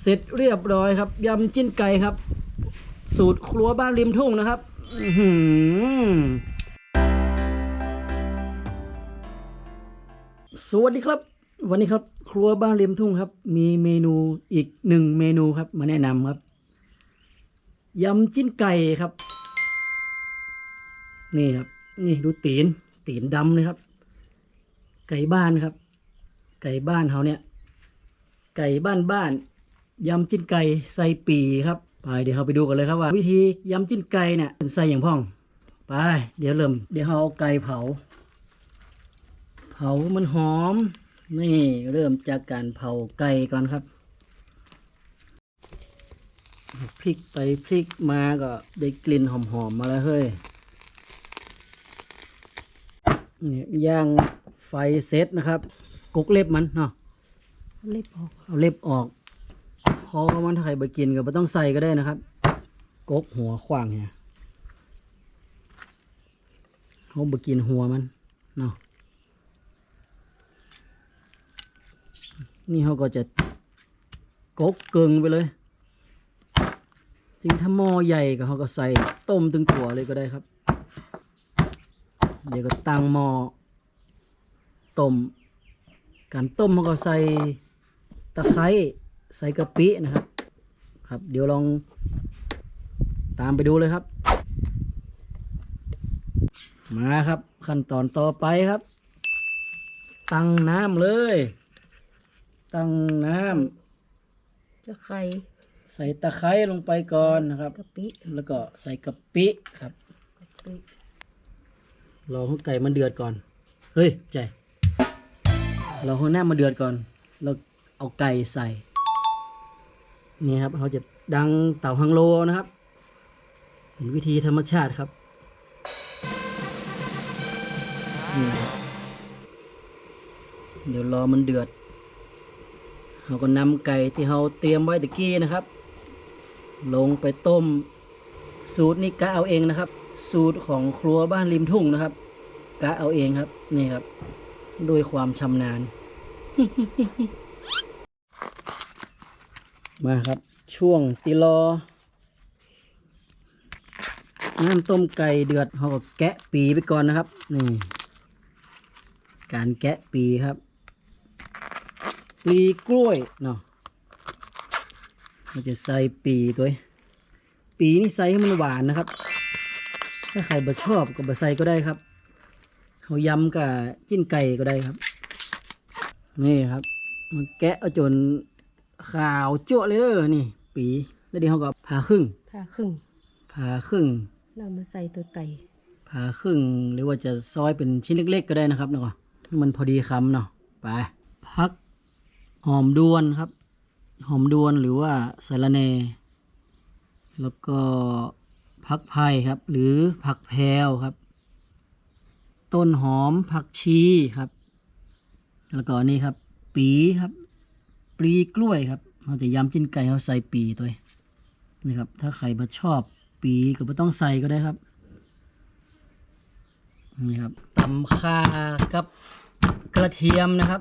เสร็จเรียบร้อยครับยำจิ้นไก่ครับ สูตรครัวบ้านริมทุ่งนะครับหือสวัสดีครับ วันนี้ครับ ครัวบ้านริมทุ่งครับ มีเมนูอีกหนึ่งเมนูครับ มาแนะนำครับยำจิ้นไก่ครับ นี่ครับ นี่ดูตีน ตีนดำเลยครับ ไก่บ้านครับ ไก่บ้านเขาเนี่ย ไก่บ้านบ้าน ยำจิ้นไก่ใส่ปีครับไปเดี๋ยวเราไปดูกันเลยครับว่า วิธียำจิ้นไก่เนี่ยเป็นใส่อย่างพ่องไปเดี๋ยวเริ่มเดี๋ยวเราเอาไก่เผา เผามันหอม นี่เริ่มจากการเผาไก่ก่อนครับพลิกไปพลิกมาก็ได้กลิ่นหอมๆมาแล้วเฮ้ยเนี่ยย่างไฟเซตนะครับกกเล็บมันเนาะเล็บออกเอาเล็บออก คอมันถ้าใครไปกินก็ไม่ต้องใส่ก็ได้นะครับ กกหัวขวางเนี่ยเขาไปกินหัวมันเนาะนี่เขาก็จะกกเกิงไปเลยจริงถ้าหม้อใหญ่ก็เขาก็ใส่ต้มตึงตัวเลยก็ได้ครับ เดี๋ยวก็ตั้งหม้อต้ม การต้มเขาก็ใส่ตะไคร้ ใส่กะปินะครับ ครับ เดี๋ยวลองตามไปดูเลยครับ มาครับ ขั้นตอนต่อไปครับ ตั้งน้ำเลย ตั้งน้ำจะไข่ใส่ตะไคร้ลงไปก่อนนะครับกะปิแล้วก็ใส่กะปิครับกะปิรอให้ไก่มันเดือดก่อน เฮ้ยใจเราให้น้ำมาเดือดก่อน เราเอาไก่ใส่ นี่ครับเขาจะดังเต่าฮังโลนะครับเป็นวิธีธรรมชาติครับนี่เดี๋ยวรอมันเดือดเราก็นำไก่ที่เราเตรียมไว้ตะกี้นะครับ ลงไปต้ม สูตรนี้กะเอาเองนะครับ สูตรของครัวบ้านริมทุ่งนะครับกะเอาเองครับ นี่ครับ ด้วยความชำนาญ มาครับ ช่วงติรอน้ำต้มไก่เดือดเราก็แกะปีไปก่อนนะครับ นี่ การแกะปีครับปีกล้วยเนาะเราจะใส่ปีตัวปีนี่ใส่ให้มันหวานนะครับ ถ้าใครบ่ชอบก็บ่ใส่ก็ได้ครับเอายำกับจิ้นไก่ก็ได้ครับ นี่ครับ มันแกะเอาจน ขาวจั่วะเลยเด้อนี่ ปีแล้วเดี๋ยวเขาก็ผ่าครึ่งผ่าครึ่งผ่าครึ่งเรามาใส่ตัวไก่ผ่าครึ่งหรือว่าจะซอยเป็นชิ้นเล็ก ๆ ก็ได้นะครับเนาะให้มันพอดีคำเนาะไปพักหอมดวนครับ หอมดวนหรือว่าสะระแหน่แล้วก็ผักไผ่ครับ หรือผักแพรวครับ ต้นหอมผักชีครับ แล้วก็นี่ครับ ปีครับ ปลีกล้วยครับเราจะยำจิ้นไก่เราใส่ปีตัวนี่ครับ ถ้าใครมาชอบปีก็ไม่ต้องใส่ก็ได้ครับนี่ครับตำข่ากับกระเทียมนะครับ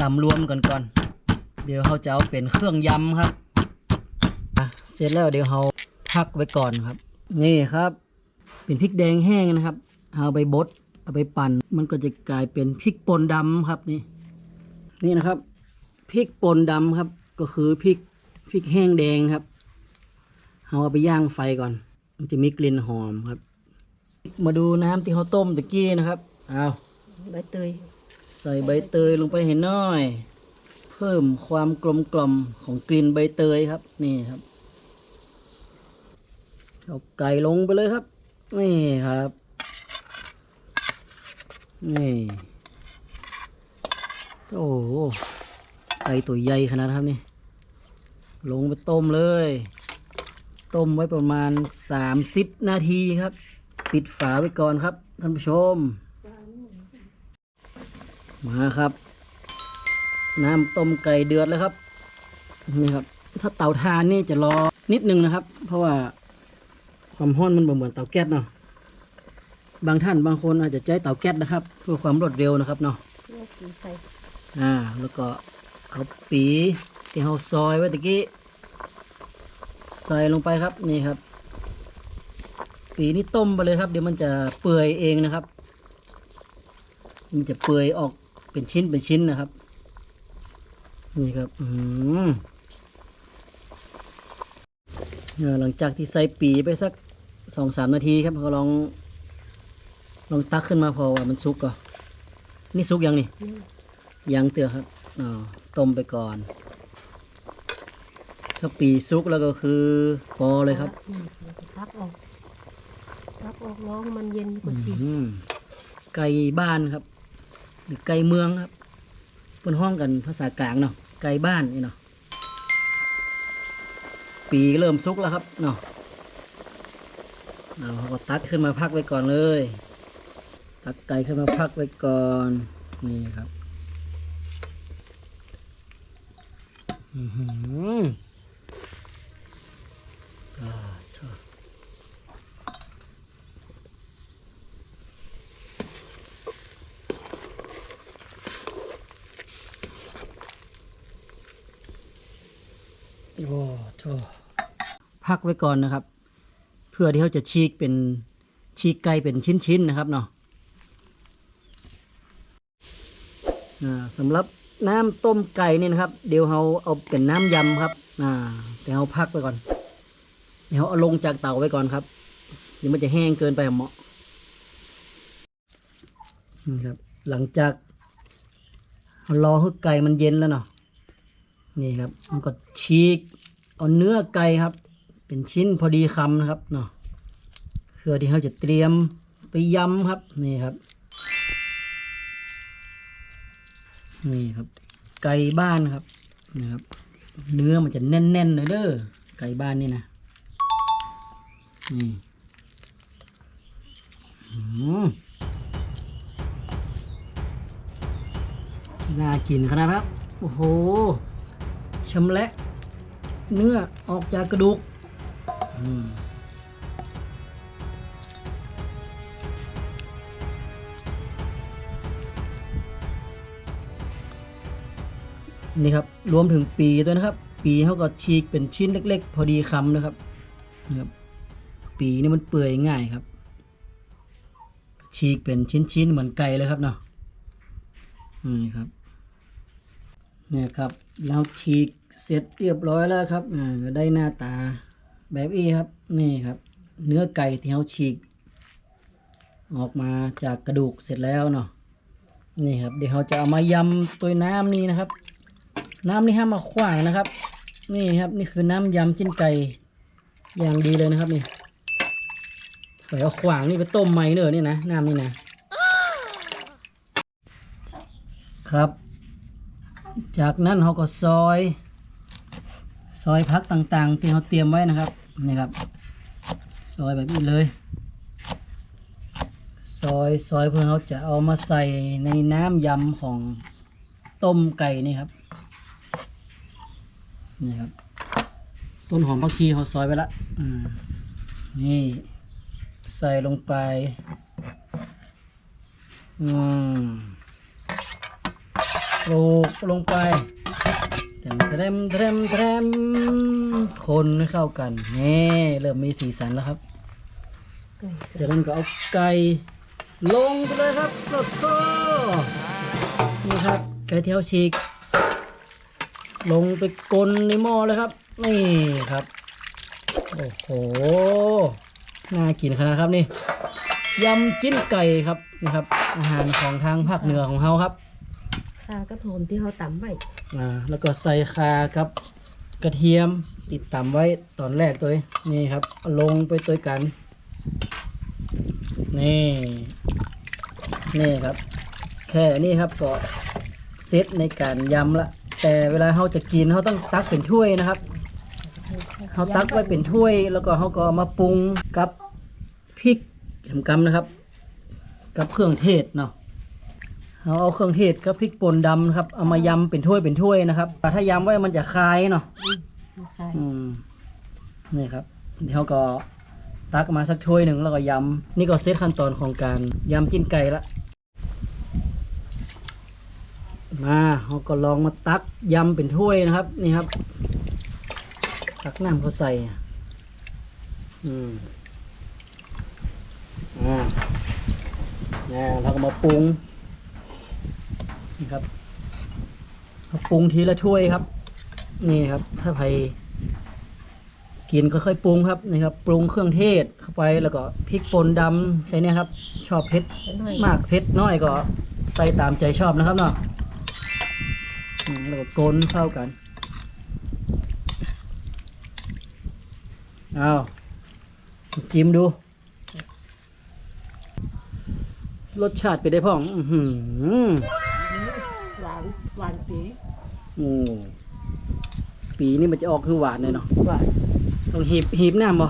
ตำรวมกันก่อนเดี๋ยวเขาจะเอาเป็นเครื่องยำครับเสร็จแล้วเดี๋ยวเราพักไว้ก่อนครับ นี่ครับ เป็นพริกแดงแห้งนะครับ เอาไปบดเอาไปปั่น มันก็จะกลายเป็นพริกป่นดำครับนี่ นี่นะครับพริกป่นดำครับ ก็คือพริกพริกแห้งแดงครับเอาเอาไปย่างไฟก่อน มันจะมีกลิ่นหอมครับ มาดูน้ำที่เขาต้มตะกี้นะครับเอาใบเตย ใส่ใบเตยลงไปให้น้อย เพิ่มความกลมกล่อมของกลิ่นใบเตยครับ นี่ครับเอาไก่ลงไปเลยครับ นี่ครับ นี่ โอ้โหไก่ตัวใหญ่ขนาดนะครับนี่ ลงไปต้มเลย ต้มไว้ประมาณสามสิบนาทีครับ ปิดฝาไว้ก่อนครับ ท่านผู้ชม มาครับ น้ำต้มไก่เดือดแล้วครับ นี่ครับ ถ้าเตาถ่านนี่จะรอนิดนึงนะครับ เพราะว่าความร้อนมันเหมือนเตาแก๊สเนาะ บางท่านบางคนอาจจะใช้เตาแก๊สนะครับ เพื่อความรวดเร็วนะครับเนาะ อ่า แล้วก็เอาปีที่เราซอยไว้ตะกี้ ใส่ลงไปครับนี่ครับ ปีนี้ต้มไปเลยครับ เดี๋ยวมันจะเปื่อยเองนะครับ มันจะเปื่อยออกเป็นชิ้นเป็นชิ้นนะครับ นี่ครับ อืมเออหลังจากที่ใส่ปีไปสักสองสามนาทีครับก็ลอง ลองตักขึ้นมาพอว่ามันสุกก่อนนี่สุกยังนี่ ยังเตือครับอ๋อต้มไปก่อน ถ้าปีซุกแล้วก็คือพอเลยครับอืมเราจะพักออกพักออกร้องมันเย็นกว่าสิอืมไก่บ้านครับหรือไก่เมืองครับเป็นห้องกันภาษากลางเนาะไก่บ้านนี่เนาะปีเริ่มซุกแล้วครับเนาะเราก็ตักขึ้นมาพักไว้ก่อนเลย ตักไก่ขึ้นมาพักไว้ก่อน นี่ครับ อือหืออ่าชอบโอ้โถพักไว้ก่อนนะครับ เพื่อที่เขาจะฉีกเป็นฉีกไก่เป็นชิ้นๆนะครับเนาะสำหรับ น้ำต้มไก่นี่นะครับ เดี๋ยวเราเอาเป็นน้ำยำครับ อ่าแต่เราพักไว้ก่อน เดี๋ยวเอาลงจากเตาไว้ก่อนครับ เดี๋ยวมันจะแห้งเกินไปเหมาะนี่ครับ หลังจากรอให้ไก่มันเย็นแล้วเนาะนี่ครับ มันก็ฉีก เอาเนื้อไก่ครับ เป็นชิ้นพอดีคำนะครับเนาะเพื่อที่เขาจะเตรียมไปยำครับ นี่ครับ นี่ครับ ไก่บ้านครับนะครับ เนื้อมันจะแน่นๆเลยเด้อไก่บ้านนี่นะนี่น่ากินขนาดครับ โอ้โหชำและ เนื้อออกจากกระดูก นี่ครับรวมถึงปีด้วยนะครับ ปีเขาก็ฉีกเป็นชิ้นเล็ก ๆ พอดีคำนะครับนะครับ ปีนี่มันเปื่อยง่ายครับ ฉีกเป็นชิ้นๆเหมือนไก่เลยครับเนาะนี่ครับนี่ครับเราฉีกเสร็จเรียบร้อยแล้วครับอ่าได้หน้าตาแบบนี้ครับ นี่ครับ เนื้อไก่ที่เราฉีก ออกมาจากกระดูกเสร็จแล้วเนาะนี่ครับเดี๋ยวเราจะเอามายำตัวน้ำนี้นะครับ น้ำนี่ห้ามมาขว้างนะครับ นี่ครับนี่คือน้ำยำจิ้นไก่อย่างดีเลยนะครับนี่ไปเอาขวางนี่ไปต้มใหม่เนอะนี่นะน้ำนี่นะครับ จากนั้นเราก็ซอย ซอยพักต่างๆ ที่เราเตรียมไว้นะครับนี่ครับ ซอยแบบนี้เลย ซอยซอยเพื่อเราจะเอามาใส่ในน้ำยำของต้มไก่นี่ครับ นี่ครับ ต้นหอมผักชีเขาซอยไว้ละอ่านี่ใส่ลงไป อืมปลูกลงไปแถมแถมแถมแถมคนให้เข้ากันนี่เริ่มมีสีสันแล้วครับไก่ใส่จากนั้นก็เอาไก่ลงไปเลยครับกดโตนี่ครับไก่เที่ยวฉีก ลงไปกลนในหม้อเลยครับ นี่ครับ โอ้โห น่ากินขนาดครับนี่ ยำจิ้นไก่ครับนี่ครับ อาหารของทางภาคเหนือของเราครับข้าวกระโถมที่เขาตำไว้อ่าแล้วก็ใส่คากับ กระเทียมติดต่ำไว้ตอนแรกตัวเองนี่ครับเอาลงไปตัวกัน นี่ นี่ครับ แค่นี้ครับก็เซตในการยำละ แต่เวลาเขาจะกินเขาต้องตักเป็นถ้วยนะครับเขาตักไว้เป็นถ้วยแล้วก็เขาก็เอามาปรุงกับพริกสำกำนะครับ กับเครื่องเทศเนาะเราเอาเครื่องเทศกับพริกป่นดำนะครับ เอามายำเป็นถ้วยเป็นถ้วยนะครับแต่ถ้ายำไว้มันจะคายเนาะนะคะอืมนี่ครับเดี๋ยวก็ตักมาสักถ้วยหนึ่งแล้วก็ยำนี่ก็เซตขั้นตอนของการยำจิ้นไก่ละ มาเราก็ลองมาตักยำเป็นถ้วยนะครับ นี่ครับ ตักน้ำเขาใส่ อืมอ่านี่เราก็มาปรุงนี่ครับปรุงทีละถ้วยครับ นี่ครับ ถ้าใครกินก็ค่อยปรุงครับนี่ครับ ปรุงเครื่องเทศเข้าไปแล้วก็พริกป่นดำแค่เนี้ยครับ ชอบเผ็ดมากเผ็ดน้อยก็ใส่ตามใจชอบนะครับเนาะ แล้วก็โกนเข้ากันเอาจิ้มดู รสชาติไปนได้พ่องอือหือหวานหวานปีโอ้ปีนี้มันจะออกคือหวานเลยเนาะหวานต้องหีบหีบน้ำบ่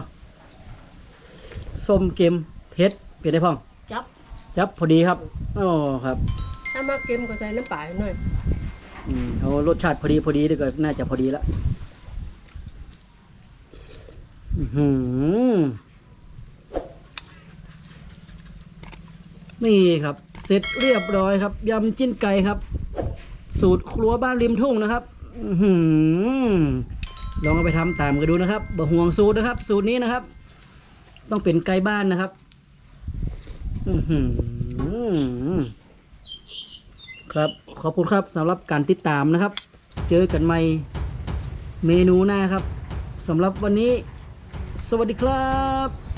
ส้มเค็มเผ็ดไปนได้พ่อง จับ จับพอดีครับอ๋อครับ ถ้ามาเค็มก็ใส่น้ำปลาหน่อย อืมเอารสชาติพอดีพอดีดีกว่าน่าจะพอดีละอื้อหือนี่ครับ เสร็จเรียบร้อยครับยำจิ้นไก่ครับ สูตรครัวบ้านริมทุ่งนะครับอืลองเอาไปทำตามกันดูนะครับบ่ห่วงสูตรนะครับ สูตรนี้นะครับ ต้องเป็นไก่บ้านนะครับ อือหือ ครับ ขอบคุณครับสำหรับการติดตามนะครับ เจอกันใหม่เมนูหน้าครับสำหรับวันนี้ สวัสดีครับ